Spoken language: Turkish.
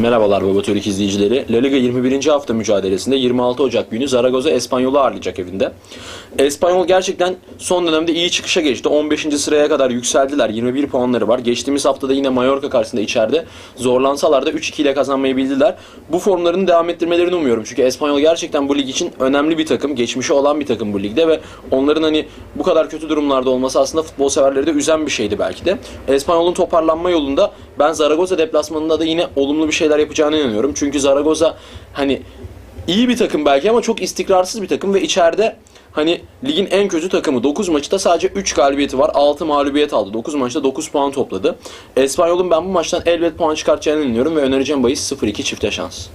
Merhabalar Baba Türk izleyicileri. La Liga 21. hafta mücadelesinde 26 Ocak günü Zaragoza Espanyol'u ağırlayacak evinde. Espanyol gerçekten son dönemde iyi çıkışa geçti. 15. sıraya kadar yükseldiler. 21 puanları var. Geçtiğimiz haftada yine Mallorca karşısında içeride zorlansalar da 3-2 ile kazanmayı bildiler. Bu formlarını devam ettirmelerini umuyorum. Çünkü Espanyol gerçekten bu lig için önemli bir takım. Geçmişi olan bir takım bu ligde ve onların hani bu kadar kötü durumlarda olması aslında futbol severleri de üzen bir şeydi belki de. Espanyol'un toparlanma yolunda ben Zaragoza deplasmanında da yine olumlu bir şeyler yapacağına inanıyorum. Çünkü Zaragoza hani iyi bir takım belki ama çok istikrarsız bir takım ve içeride hani ligin en kötü takımı 9 maçta sadece 3 galibiyeti var. 6 mağlubiyet aldı. 9 maçta 9 puan topladı. Espanyol'un ben bu maçtan elbet puan çıkartacağını inanıyorum ve önereceğim bahis 0-2 çifte şans.